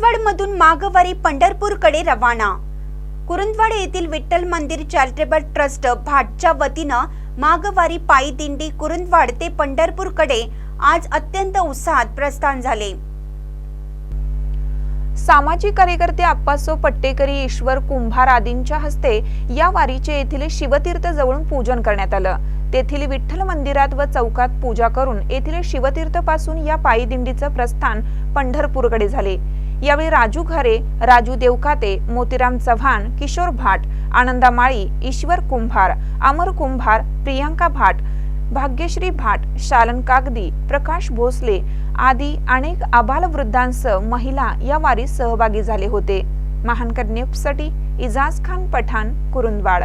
कुरुंदवाडमधून माघवारी पंढरपूरकडे रवाना. कुरुंदवाड येथील विठ्ठल मंदिर चॅरिटेबल ट्रस्ट भाटच्या वतीनं माघवारी पायी दिंडी कुरुंदवाड ते पंढरपूरकडे आज अत्यंत उत्साहात प्रस्थान झाले. सामाजिक कार्यकर्ते आप्पासो पट्टेकरी ईश्वर कुंभार आदींच्या हस्ते या वारीचे येथील शिवतीर्थ जवळून पूजन करण्यात आलं. तेथील विठ्ठल मंदिरात व चौकात पूजा करून येथील शिवतीर्थपासून या पायी दिंडीचं प्रस्थान पंढरपूरकडे झाले. यावेळी राजू घरे राजू देवखाते मोतीराम चव्हाण किशोर भाट आनंदा माळी ईश्वर कुंभार अमर कुंभार प्रियांका भाट भाग्यश्री भाट शालन कागदी प्रकाश भोसले आदी अनेक आबालवृद्धांसह महिला या वारीत सहभागी झाले होते. महानकर न्यूजसाठी इजाज खान पठाण कुरुंदवाड.